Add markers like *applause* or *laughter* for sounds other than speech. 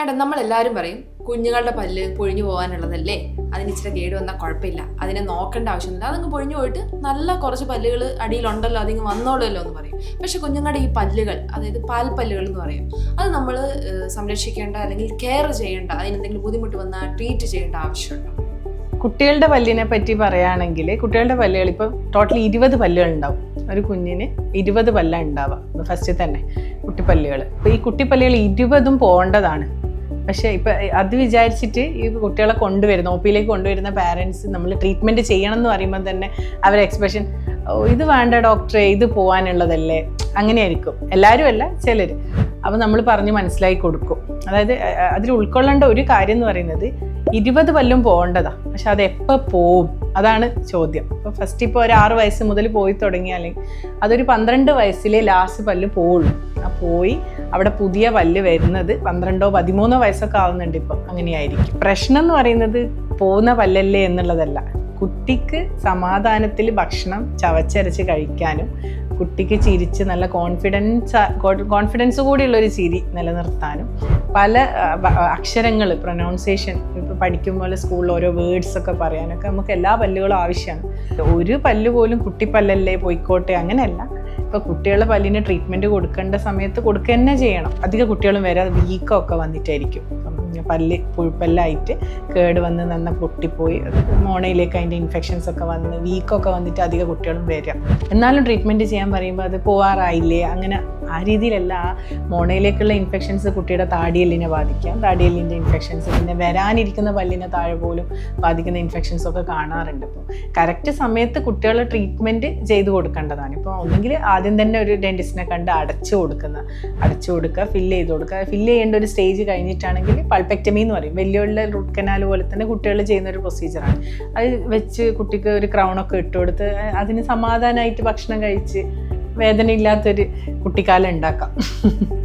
Madam നമ്മളെല്ലാവരും പറയും കുഞ്ഞുങ്ങളുടെ പല്ല് പൊഴിഞ്ഞു പോകാനുള്ളതല്ലേ? അതിന് ഇച്ചിരി കേട് വന്നാൽ കുഴപ്പമില്ല. അതിനെ നോക്കേണ്ട ആവശ്യമില്ല അതങ്ങ് പൊഴിഞ്ഞു പോയിട്ട് നല്ല കുറച്ച് പല്ലുകൾ അടിയിലുണ്ടല്ലോ അതിങ്ങ് വന്നോളുമല്ലോ എന്ന് പറയും. പക്ഷെ കുഞ്ഞുങ്ങളുടെ ഈ പല്ലുകൾ അതായത് പാൽപ്പല്ലുകൾ എന്ന് പറയും അത് നമ്മൾ സംരക്ഷിക്കേണ്ട അല്ലെങ്കിൽ കെയർ ചെയ്യേണ്ട അതിനെന്തെങ്കിലും ബുദ്ധിമുട്ട് വന്നാൽ ട്രീറ്റ് ചെയ്യേണ്ട ആവശ്യമുണ്ടോ? കുട്ടികളുടെ പല്ലിനെ പറ്റി പറയുകയാണെങ്കിൽ കുട്ടികളുടെ പല്ലുകൾ ഇപ്പം ടോട്ടലി ഇരുപത് പല്ലുകൾ ഉണ്ടാവും. ഒരു കുഞ്ഞിന് ഇരുപത് പല്ല ഉണ്ടാവുക. ഫസ്റ്റ് തന്നെ കുട്ടിപ്പല്ലുകൾ. അപ്പോൾ ഈ കുട്ടിപ്പല്ലുകൾ ഇരുപതും പോകേണ്ടതാണ്. പക്ഷേ ഇപ്പം അത് വിചാരിച്ചിട്ട് ഈ കുട്ടികളെ കൊണ്ടുവരുന്ന ഒ പിയിലേക്ക് കൊണ്ടുവരുന്ന പാരൻസ് നമ്മൾ ട്രീറ്റ്മെന്റ് ചെയ്യണം എന്ന് പറയുമ്പോൾ തന്നെ അവർ എക്സ്പ്രഷൻ ഇത് വേണ്ട ഡോക്ടറെ ഇത് പോകാനുള്ളതല്ലേ അങ്ങനെയായിരിക്കും. എല്ലാവരും അല്ല ചിലർ അപ്പോൾ നമ്മൾ പറഞ്ഞ് മനസ്സിലാക്കി കൊടുക്കും. അതായത് അതിൽ ഉൾക്കൊള്ളേണ്ട ഒരു കാര്യം എന്ന് പറയുന്നത് ഇരുപത് പല്ലും പോകേണ്ടതാ. പക്ഷെ അത് എപ്പോൾ പോവും? അതാണ് ചോദ്യം. ഇപ്പോൾ ഫസ്റ്റ് ഇപ്പോൾ ഒരു ആറ് വയസ്സ് മുതൽ പോയി തുടങ്ങിയാൽ അതൊരു പന്ത്രണ്ട് വയസ്സിലെ ലാസ്റ്റ് പല്ല് പോവുള്ളൂ. ആ പോയി അവിടെ പുതിയ പല്ല് വരുന്നത് പന്ത്രണ്ടോ പതിമൂന്നോ വയസ്സൊക്കെ ആവുന്നുണ്ട് ഇപ്പം. അങ്ങനെയായിരിക്കും. പ്രശ്നം എന്ന് പറയുന്നത് പോകുന്ന പല്ലല്ലേ എന്നുള്ളതല്ല. കുട്ടിക്ക് സമാധാനത്തിൽ ഭക്ഷണം ചവച്ചരച്ച് കഴിക്കാനും കുട്ടിക്ക് ചിരിച്ച് നല്ല കോൺഫിഡൻസ് കോൺഫിഡൻസ് കൂടിയുള്ള ഒരു ചിരി നിലനിർത്താനും. പല അക്ഷരങ്ങൾ പ്രൊനൗൺസിയേഷൻ ഇപ്പോൾ പഠിക്കുമ്പോൾ സ്കൂളിൽ ഓരോ വേർഡ്സ് ഒക്കെ പറയാനൊക്കെ നമുക്ക് എല്ലാ പല്ലുകളും ആവശ്യമാണ്. ഒരു പല്ല് പോലും കുട്ടിപ്പല്ലല്ലേ പോയിക്കോട്ടെ അങ്ങനെയല്ല. ഇപ്പോൾ കുട്ടികളുടെ പല്ലിന് ട്രീറ്റ്മെന്റ് കൊടുക്കേണ്ട സമയത്ത് കൊടുക്കുക തന്നെ ചെയ്യണം. അധിക കുട്ടികളും വരെ വീക്കമൊക്കെ വന്നിട്ടായിരിക്കും. അപ്പം പല്ല് പുഴുപ്പല്ലായിട്ട് കേട് വന്ന് നന്ന പൊട്ടിപ്പോയി. മോണയിലേക്ക് അതിന്റെ ഇൻഫെക്ഷൻസ് ഒക്കെ വന്ന് വീക്കൊക്കെ വന്നിട്ട് അധിക കുട്ടികളും വരിക എന്നാലും ട്രീറ്റ്മെന്റ് ചെയ്യാൻ പറയുമ്പോൾ അത് പോവാറായില്ലേ? അങ്ങനെ ആ രീതിയിലല്ല ആ മോണയിലേക്കുള്ള ഇൻഫെക്ഷൻസ് കുട്ടിയുടെ താടിയെല്ലിനെ ബാധിക്കാം. താടിയെല്ലിന്റെ ഇൻഫെക്ഷൻസ് പിന്നെ വരാനിരിക്കുന്ന പല്ലിനെ താഴെ പോലും ബാധിക്കുന്ന ഇൻഫെക്ഷൻസ് ഒക്കെ കാണാറുണ്ട്. ഇപ്പോൾ കറക്റ്റ് സമയത്ത് കുട്ടികളെ ട്രീറ്റ്മെന്റ് ചെയ്തു കൊടുക്കേണ്ടതാണ്. ഇപ്പോൾ ഒന്നെങ്കിൽ ആദ്യം തന്നെ ഒരു ഡെന്റിസ്റ്റിനെ കണ്ട് അടച്ചു കൊടുക്കുന്ന അടച്ചു കൊടുക്കുക ഫില്ല് ചെയ്ത് കൊടുക്കുക. ഫില്ല് ചെയ്യേണ്ട ഒരു സ്റ്റേജ് കഴിഞ്ഞിട്ടാണെങ്കിൽ പൾപെക്ടമി എന്ന് പറയും. വലിയുള്ള റൂട്ട് കനാൽ പോലെ തന്നെ കുട്ടികൾ ചെയ്യുന്ന ഒരു പ്രൊസീജിയറാണ് അത് വെച്ച് കുട്ടിക്ക് ഒരു ക്രൗണൊക്കെ ഇട്ട് കൊടുത്ത് അതിന് സമാധാനമായിട്ട് ഭക്ഷണം കഴിച്ച് വേദനയില്ലാത്തൊരു കുട്ടിക്കാലം ഉണ്ടാക്കാം. *laughs*